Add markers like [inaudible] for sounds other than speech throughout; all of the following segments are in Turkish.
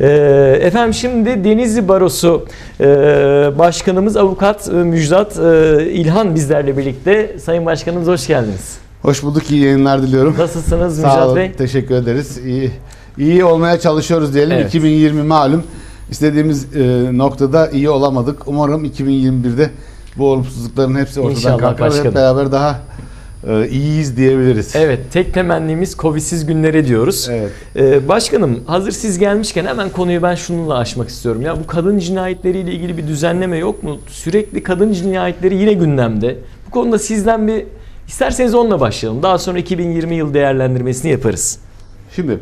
Ee, efendim şimdi Denizli Barosu e, Başkanımız Avukat e, Müjdat e, İlhan bizlerle birlikte. Sayın Başkanımız hoş geldiniz. Hoş bulduk, iyi yayınlar diliyorum. Nasılsınız Sağ Müjdat olun, Bey? teşekkür ederiz. İyi, iyi olmaya çalışıyoruz diyelim. Evet. 2020 malum. İstediğimiz e, noktada iyi olamadık. Umarım 2021'de bu olumsuzlukların hepsi ortadan İnşallah kalkar. Hep beraber daha e, iyiyiz diyebiliriz. Evet, tek temennimiz Covid'siz günlere diyoruz. Evet. Ee, başkanım, hazır siz gelmişken hemen konuyu ben şununla açmak istiyorum. Ya bu kadın cinayetleriyle ilgili bir düzenleme yok mu? Sürekli kadın cinayetleri yine gündemde. Bu konuda sizden bir isterseniz onunla başlayalım. Daha sonra 2020 yıl değerlendirmesini yaparız. Şimdi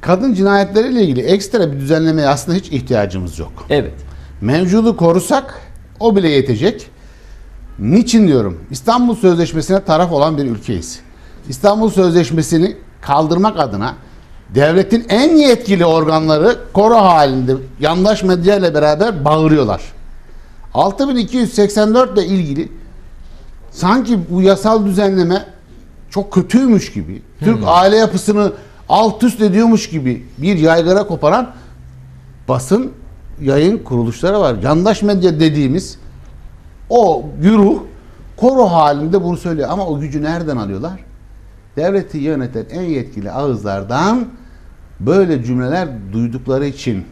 kadın cinayetleriyle ilgili ekstra bir düzenlemeye aslında hiç ihtiyacımız yok. Evet. Mevcudu korusak o bile yetecek. Niçin diyorum? İstanbul Sözleşmesi'ne taraf olan bir ülkeyiz. İstanbul Sözleşmesi'ni kaldırmak adına devletin en yetkili organları koro halinde yandaş medya ile beraber bağırıyorlar. 6284 ile ilgili sanki bu yasal düzenleme çok kötüymüş gibi, Türk aile yapısını alt üst ediyormuş gibi bir yaygara koparan basın yayın kuruluşları var. Yandaş medya dediğimiz o güruh koro halinde bunu söylüyor. Ama o gücü nereden alıyorlar? Devleti yöneten en yetkili ağızlardan böyle cümleler duydukları için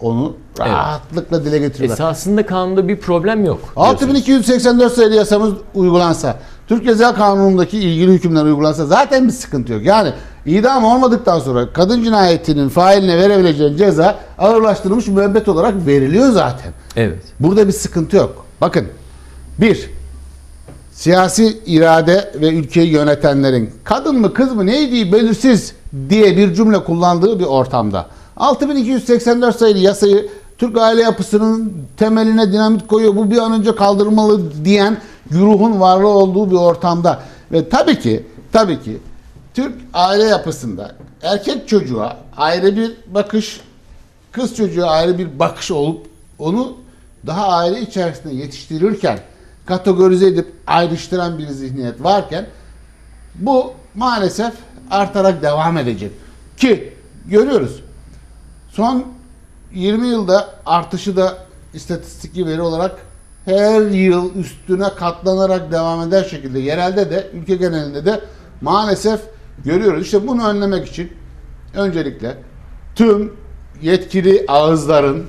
onu rahatlıkla dile getiriyorlar. Esasında kanunda bir problem yok. diyorsunuz. 6284 sayılı yasamız uygulansa, Türk Ceza Kanunu'ndaki ilgili hükümler uygulansa zaten bir sıkıntı yok. Yani idam olmadıktan sonra kadın cinayetinin failine verebileceğin ceza ağırlaştırılmış müebbet olarak veriliyor zaten. Evet. Burada bir sıkıntı yok. Bakın, bir, siyasi irade ve ülkeyi yönetenlerin kadın mı kız mı neydi belirsiz diye bir cümle kullandığı bir ortamda. 6284 sayılı yasayı Türk aile yapısının temeline dinamit koyuyor bu bir an önce kaldırılmalı diyen güruhun varlığı olduğu bir ortamda. Ve tabii ki tabii ki Türk aile yapısında erkek çocuğa ayrı bir bakış kız çocuğa ayrı bir bakış olup onu daha aile içerisinde yetiştirirken kategorize edip ayrıştıran bir zihniyet varken bu maalesef artarak devam edecek. Ki görüyoruz. Son 20 yılda artışı da istatistiki veri olarak her yıl üstüne katlanarak devam eder şekilde yerelde de ülke genelinde de maalesef görüyoruz. İşte bunu önlemek için öncelikle tüm yetkili ağızların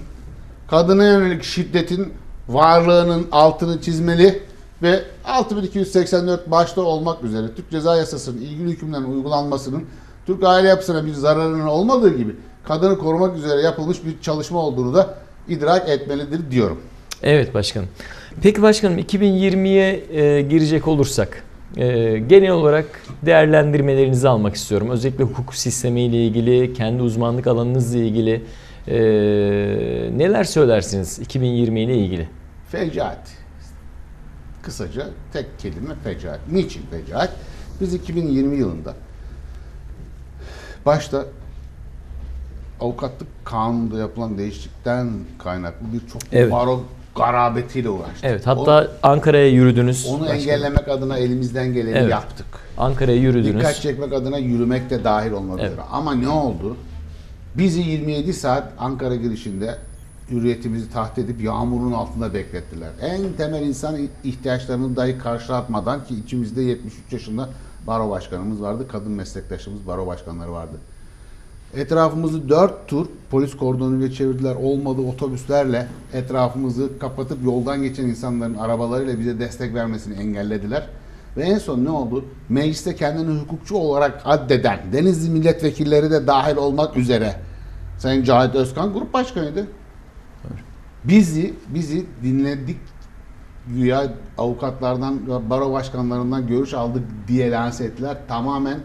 kadına yönelik şiddetin varlığının altını çizmeli ve 6284 başta olmak üzere Türk Ceza Yasası'nın ilgili hükümlerin uygulanmasının Türk aile yapısına bir zararının olmadığı gibi kadını korumak üzere yapılmış bir çalışma olduğunu da idrak etmelidir diyorum. Evet başkanım. Peki başkanım 2020'ye e, girecek olursak e, genel olarak değerlendirmelerinizi almak istiyorum. Özellikle hukuk sistemiyle ilgili, kendi uzmanlık alanınızla ilgili e, neler söylersiniz 2020 ile ilgili? Fecaat. Kısaca tek kelime fecaat. Niçin fecaat? Biz 2020 yılında başta avukatlık kanununda yapılan değişiklikten kaynaklı birçok Evet. baro garabetiyle uğraştık. Evet hatta Ankara'ya yürüdünüz. onu, onu başkanım. engellemek adına elimizden geleni Evet. yaptık. Ankara'ya yürüdünüz. Dikkat çekmek adına yürümek de dahil olmak Evet. üzere. Ama ne oldu? Bizi 27 saat Ankara girişinde hürriyetimizi taht edip yağmurun altında beklettiler. En temel insan ihtiyaçlarını dahi karşılatmadan ki içimizde 73 yaşında baro başkanımız vardı. Kadın meslektaşımız baro başkanları vardı. Etrafımızı dört tur polis kordonuyla çevirdiler. Olmadı otobüslerle etrafımızı kapatıp yoldan geçen insanların arabalarıyla bize destek vermesini engellediler. Ve en son ne oldu? Mecliste kendini hukukçu olarak addeden Denizli milletvekilleri de dahil olmak üzere Sayın Cahit Özkan grup başkanıydı. Bizi bizi dinledik güya avukatlardan, baro başkanlarından görüş aldık diye lanse ettiler. Tamamen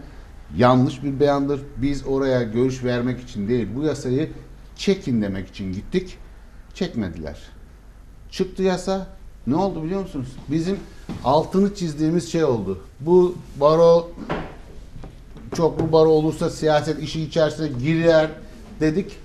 yanlış bir beyandır. Biz oraya görüş vermek için değil, bu yasayı çekin demek için gittik. Çekmediler. Çıktı yasa. Ne oldu biliyor musunuz? Bizim altını çizdiğimiz şey oldu. Bu baro çoklu baro olursa siyaset işi içerisine girer dedik.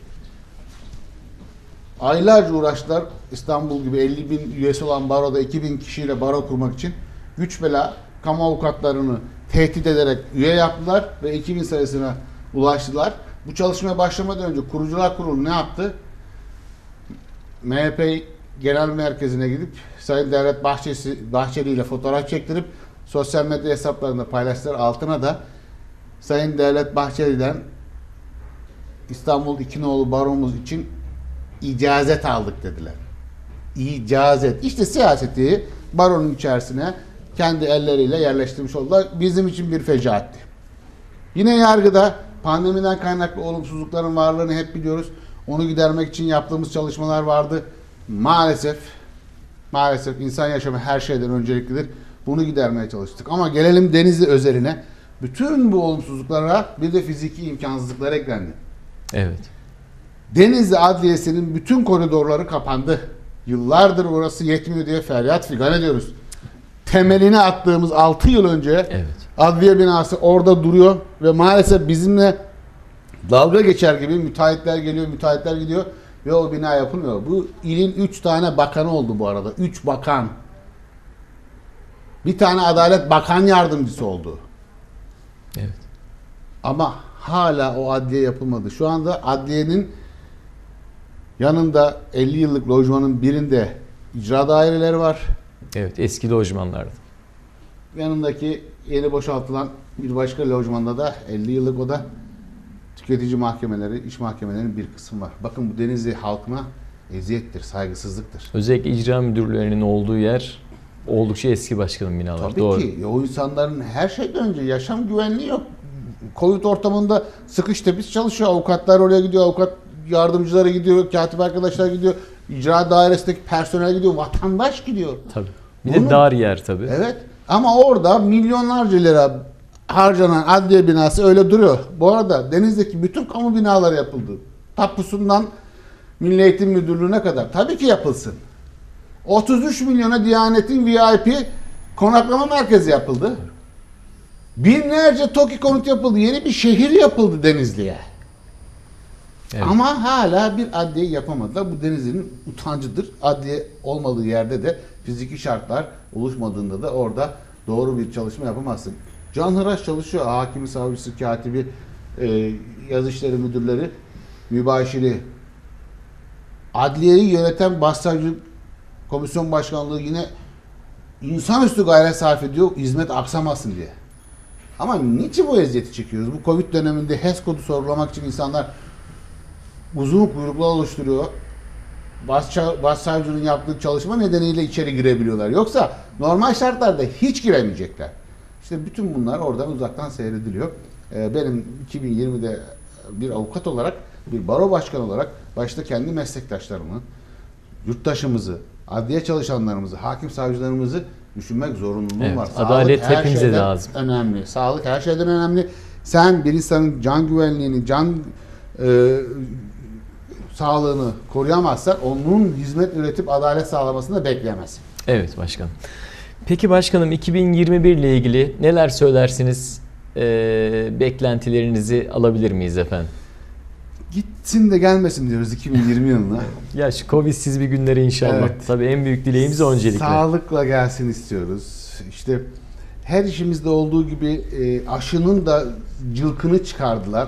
Aylarca uğraştılar İstanbul gibi 50 bin üyesi olan baroda 2000 kişiyle baro kurmak için. Güç bela kamu avukatlarını tehdit ederek üye yaptılar ve 2000 sayısına ulaştılar. Bu çalışmaya başlamadan önce kurucular kurulu ne yaptı? MHP Genel Merkezi'ne gidip Sayın Devlet Bahçesi, Bahçeli ile fotoğraf çektirip sosyal medya hesaplarında paylaştılar. Altına da Sayın Devlet Bahçeli'den İstanbul İkinoğlu baromuz için icazet aldık dediler. İcazet. İşte siyaseti baronun içerisine kendi elleriyle yerleştirmiş oldular. Bizim için bir fecaatti. Yine yargıda pandemiden kaynaklı olumsuzlukların varlığını hep biliyoruz. Onu gidermek için yaptığımız çalışmalar vardı. Maalesef maalesef insan yaşamı her şeyden önceliklidir. Bunu gidermeye çalıştık. Ama gelelim Denizli özeline. Bütün bu olumsuzluklara bir de fiziki imkansızlıklar eklendi. Evet. Denizli Adliyesi'nin bütün koridorları kapandı. Yıllardır orası yetmiyor diye feryat figan ediyoruz. Temelini attığımız 6 yıl önce Evet. adliye binası orada duruyor ve maalesef bizimle dalga geçer gibi müteahhitler geliyor, müteahhitler gidiyor o bina yapılmıyor. Bu ilin 3 tane bakanı oldu bu arada. 3 bakan. Bir tane Adalet Bakan Yardımcısı oldu. Evet. Ama hala o adliye yapılmadı. Şu anda adliyenin yanında 50 yıllık lojmanın birinde icra daireleri var. Evet. Eski lojmanlardı. Yanındaki yeni boşaltılan bir başka lojmanda da 50 yıllık o da tüketici mahkemeleri, iş mahkemelerinin bir kısmı var. Bakın bu Denizli halkına eziyettir, saygısızlıktır. Özellikle icra müdürlüğünün olduğu yer oldukça eski başkanın binaları. Tabii Doğru. ki o insanların her şeyden önce yaşam güvenliği yok. Covid ortamında sıkış tepiş çalışıyor. Avukatlar oraya gidiyor, avukat yardımcıları gidiyor, katip arkadaşlar gidiyor, icra dairesindeki personel gidiyor, vatandaş gidiyor. Tabii. Bir Bunu- de dar yer tabii. Evet. Ama orada milyonlarca lira harcanan adliye binası öyle duruyor. Bu arada Deniz'deki bütün kamu binaları yapıldı. Tapusundan Milli Eğitim Müdürlüğü'ne kadar. Tabii ki yapılsın. 33 milyona Diyanet'in VIP konaklama merkezi yapıldı. Binlerce TOKİ konut yapıldı. Yeni bir şehir yapıldı Denizli'ye. Evet. Ama hala bir adliye yapamadılar. Bu Denizli'nin utancıdır. Adliye olmadığı yerde de fiziki şartlar oluşmadığında da orada doğru bir çalışma yapamazsın. Canhıraş çalışıyor. Hakimi, savcısı, katibi, e, yazı işleri müdürleri, mübaşiri. Adliyeyi yöneten başsavcı komisyon başkanlığı yine insanüstü gayret sarf ediyor hizmet aksamasın diye. Ama niçin bu eziyeti çekiyoruz? Bu Covid döneminde HES kodu sorgulamak için insanlar uzun kuyruklar oluşturuyor. Başsavcının yaptığı çalışma nedeniyle içeri girebiliyorlar. Yoksa normal şartlarda hiç giremeyecekler. İşte bütün bunlar oradan uzaktan seyrediliyor. Ee, benim 2020'de bir avukat olarak, bir baro başkanı olarak başta kendi meslektaşlarımı, yurttaşımızı, adliye çalışanlarımızı, hakim savcılarımızı düşünmek zorunluluğum Evet, var. adalet her hepimize şeyden lazım. Önemli. Sağlık her şeyden önemli. Sen bir insanın can güvenliğini, can e, sağlığını koruyamazsan onun hizmet üretip adalet sağlamasını da bekleyemezsin. Evet başkanım. Peki başkanım 2021 ile ilgili neler söylersiniz? Ee, beklentilerinizi alabilir miyiz efendim? Gitsin de gelmesin diyoruz 2020 yılına. [laughs] Ya şu Covid'siz bir günleri inşallah. Evet. Tabii en büyük dileğimiz öncelikle. Sağlıkla gelsin istiyoruz. İşte her işimizde olduğu gibi e, aşının da cılkını çıkardılar.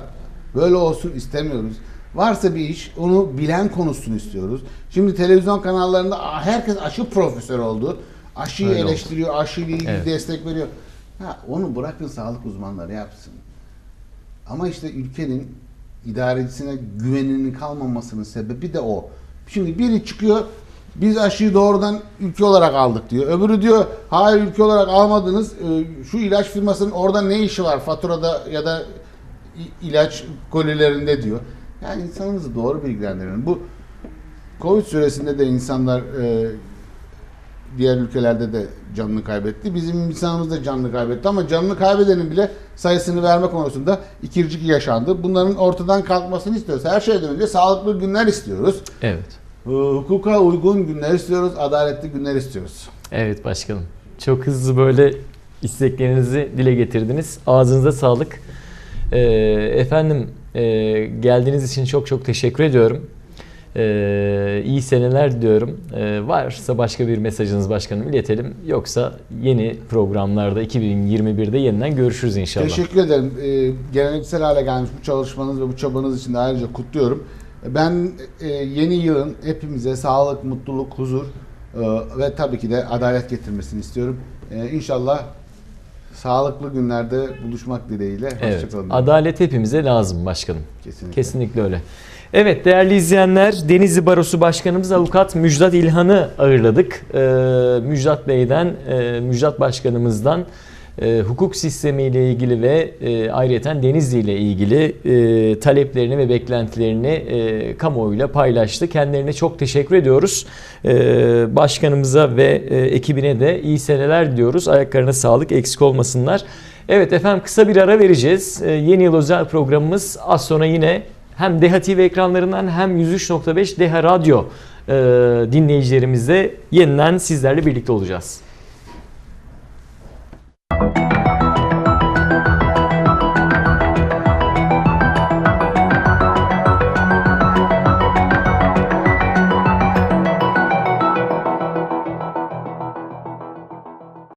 Böyle olsun istemiyoruz. Varsa bir iş onu bilen konusunu istiyoruz. Şimdi televizyon kanallarında "Aa, herkes aşı profesörü oldu. Aşıyı Öyle oldu. eleştiriyor, aşıyla ilgili Evet. destek veriyor. Ha, onu bırakın sağlık uzmanları yapsın. Ama işte ülkenin idarecisine güveninin kalmamasının sebebi de o. Şimdi biri çıkıyor biz aşıyı doğrudan ülke olarak aldık diyor. Öbürü diyor hayır ülke olarak almadınız. Ee, Şu ilaç firmasının orada ne işi var faturada ya da ilaç kolilerinde diyor. Yani insanımızı doğru bilgilendirelim. Bu Covid süresinde de insanlar e, diğer ülkelerde de canını kaybetti. Bizim insanımız da canını kaybetti ama canını kaybedenin bile sayısını verme konusunda ikircik yaşandı. Bunların ortadan kalkmasını istiyoruz. Her şeyden önce sağlıklı günler istiyoruz. Evet. Ee, Hukuka uygun günler istiyoruz. Adaletli günler istiyoruz. Evet başkanım. Çok hızlı böyle isteklerinizi dile getirdiniz. Ağzınıza sağlık. Ee, efendim e, geldiğiniz için çok çok teşekkür ediyorum. Ee, iyi seneler diyorum. Ee, varsa başka bir mesajınız başkanım iletelim. Yoksa yeni programlarda 2021'de yeniden görüşürüz inşallah. Teşekkür ederim. Ee, geleneksel hale gelmiş bu çalışmanız ve bu çabanız için de ayrıca kutluyorum. Ben e, yeni yılın hepimize sağlık, mutluluk, huzur e, ve tabii ki de adalet getirmesini istiyorum. E, inşallah sağlıklı günlerde buluşmak dileğiyle. Evet. Hoşçakalın. Adalet hepimize lazım başkanım. Kesinlikle. Kesinlikle öyle. Evet değerli izleyenler Denizli Barosu Başkanımız Avukat Müjdat İlhan'ı ağırladık. Ee, Müjdat Bey'den, e, Müjdat Başkanımızdan e, hukuk sistemiyle ilgili ve e, ayrıca Denizli ile ilgili e, taleplerini ve beklentilerini e, kamuoyuyla paylaştı. Kendilerine çok teşekkür ediyoruz. E, başkanımıza ve e, ekibine de iyi seneler diyoruz. Ayaklarına sağlık eksik olmasınlar. Evet efendim kısa bir ara vereceğiz. E, yeni yıl özel programımız az sonra yine hem Deha TV ekranlarından hem 103.5 Deha Radyo e, dinleyicilerimizle yeniden sizlerle birlikte olacağız.